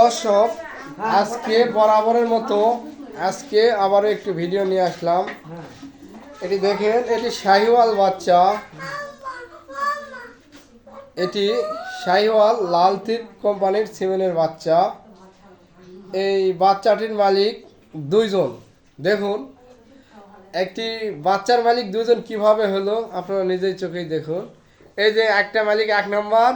দর্শক, আজকে বরাবরের মতো আজকে আবারও একটু ভিডিও নিয়ে আসলাম। এটি দেখেন, এটি শাহিওয়াল বাচ্চা। এটি শাহিওয়াল লালতির কোম্পানির সিমেন্টের বাচ্চা। এই বাচ্চাটির মালিক দুইজন। দেখুন, একটি বাচ্চার মালিক দুজন কীভাবে হলো, আপনারা নিজেই চোখেই দেখুন। এই যে একটা মালিক এক নম্বর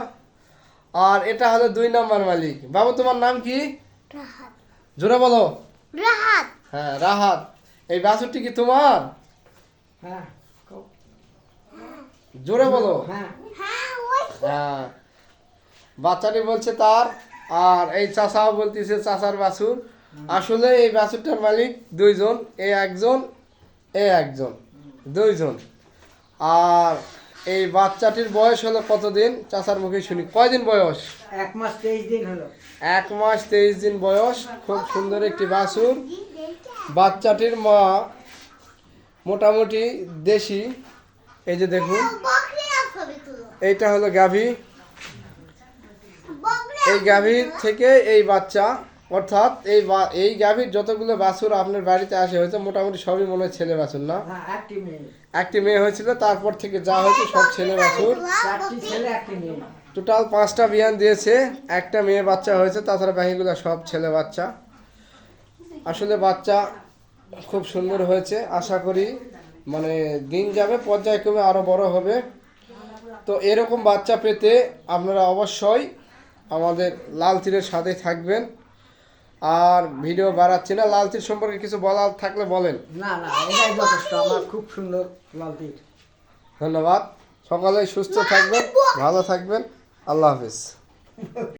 আর এটা হলো দুই নম্বর মালিক। বাবু তোমার নাম কি? জোরে বলো। রাহাত। হ্যাঁ রাহাত। এই বাছুরটি কি তোমার? হ্যাঁ জোরে বলো। হ্যাঁ। হ্যাঁ হ্যাঁ। বাচ্চাটি বলছে তার আর এই চাষাও বলতেছে চাষার বাছুর। আসলে এই বাছুরটার মালিক দুইজন এ একজন এ একজন দুইজন। আর এই বাচ্চাটির বয়স হলো কতদিন? চাচার মুখে শুনি। কয়দিন বয়স? এক মাস তেইশ দিন হলো। এক মাস তেইশ দিন বয়স। খুব সুন্দর একটি বাছুর। বাচ্চাটির মা মোটামুটি দেশি। এই যে দেখুন। এইটা হলো গাভী। এই গাভীর থেকে এই বাচ্চা অর্থাৎ এই বা- এই গাভীর যতগুলো বাছুর আপনার বাড়িতে আসে হয়েছে মোটামুটি সবই মনে হয় ছেলে বাছুর না? হ্যাঁ একটি মেয়ে। হয়েছিল তারপর থেকে যা হয়েছে সব ছেলে বাছুর। টোটাল পাঁচটা বিয়ান দিয়েছে একটা মেয়ে বাচ্চা হয়েছে তাছাড়া বাকিগুলো সব ছেলে বাচ্চা। আসলে বাচ্চা খুব সুন্দর হয়েছে আশা করি মানে দিন যাবে পর্যায়ক্রমে আরও বড় হবে। তো এরকম বাচ্চা পেতে আপনারা অবশ্যই আমাদের লাল তীরের সাথে থাকবেন। আর ভিডিও বাড়াচ্ছি না লাল তীর সম্পর্কে কিছু বলার থাকলে বলেন। না না এটাই যথেষ্ট আমার খুব সুন্দর লালতির। ধন্যবাদ সকালে সুস্থ থাকবেন ভালো থাকবেন আল্লাহ হাফিজ।